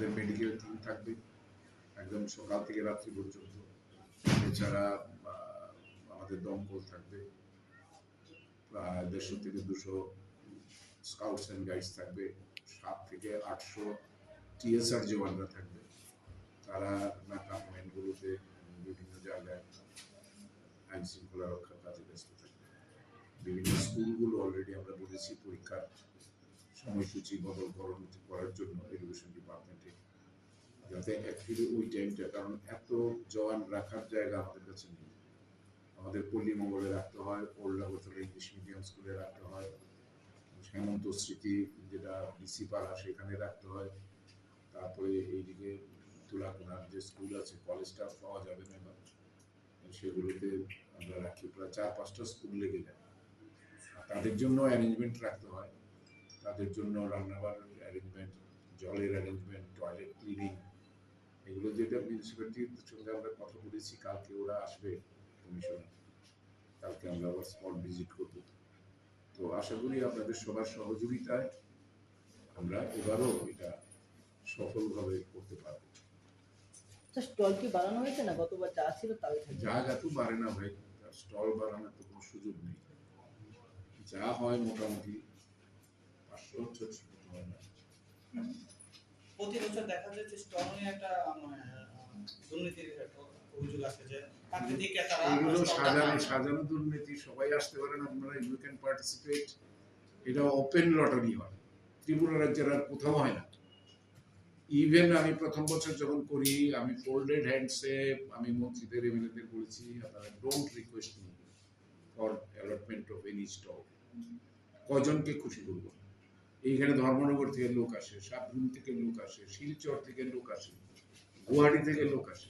আমাদের medical team থাকবে। একদম সকাল থেকে রাত্রি পর্যন্ত। এছাড়া আমাদের দমকল থাকবে। প্রায় দেড়শো থেকে দুশো স্কাউটস অ্যান্ড গাইডস থাকবে। সাত থেকে আটশো টিএসআর জওয়ানরা থাকবে। তারা ক্যাম্পমেন্টগুলোতে বিভিন্ন জায়গায় আইন শৃঙ্খলা রক্ষার কাজে ব্যস্ত থাকবে। বিভিন্ন স্কুলগুলো অলরেডি আমরা বলেছি পরীক্ষার। সময়সূচি বদল করণ করার জন্য এডুকেশন ডিপার্টমেন্টে যাতে অ্যাকচুয়ালি ওই টাইমটা কারণ এত জওয়ান রাখার জায়গা আমাদের কাছে নেই। আমাদের পল্লী মঙ্গলে রাখতে হয়, ওল্ড আগরতলা ইংলিশ মিডিয়াম স্কুলে রাখতে হয়, হেমন্ত স্মৃতি যেটা বিসি পাড়া সেখানে রাখতে হয়। তারপরে এইদিকে তুলাকোনার যে স্কুল আছে কলেজটা পাওয়া যাবে না এবার। সেগুলোতে আমরা রাখি, প্রায় চার পাঁচটা স্কুল লেগে যায়। তাদের জন্য অ্যারেঞ্জমেন্ট রাখতে হয়। তাদের জন্য রান্নাবার অ্যারেঞ্জমেন্ট জলের অ্যারেঞ্জমেন্ট টয়লেট ক্লিনিং এগুলো যেটা মিউনিসিপ্যালিটির সঙ্গে আমরা কথা বলেছি কালকে ওরা আসবে কমিশনার কালকে আমরা আবার স্পট ভিজিট করব। তো আশা করি আপনাদের সবার সহযোগিতায় আমরা এবারও এটা সফলভাবে করতে পারব। স্টল কি বাড়ানো হয়েছে না? গতবার যা ছিল তাই জায়গা তো বাড়ে না ভাই স্টল বাড়ানোর তো কোনো সুযোগ নেই। যা হয় মোটামুটি প্রতি বছর দেখা যায় যে স্টল একটা মানে, দুর্নীতির অভিযোগ যে এগুলো সাজানো সাজানো দুর্নীতি সবাই আসতে পারেন আপনারা ইউ ক্যান পার্টিসিপেট এটা ওপেন লটারি হয়। ত্রিপুরা রাজ্যের আর কোথাও হয় না। ইভেন আমি প্রথম বছর যখন করি আমি ফোল্ডেড হ্যান্ডসে আমি মন্ত্রীদের এমএলএদের বলেছি আপনারা don't request me for allotment of any stall কজনকে খুশি করব এইখানে ধর্মনগর থেকে লোক আসে সাবরুম থেকে লোক আসে, শিলচর থেকে লোক আসে, গুয়াহাটি থেকে লোক আসে।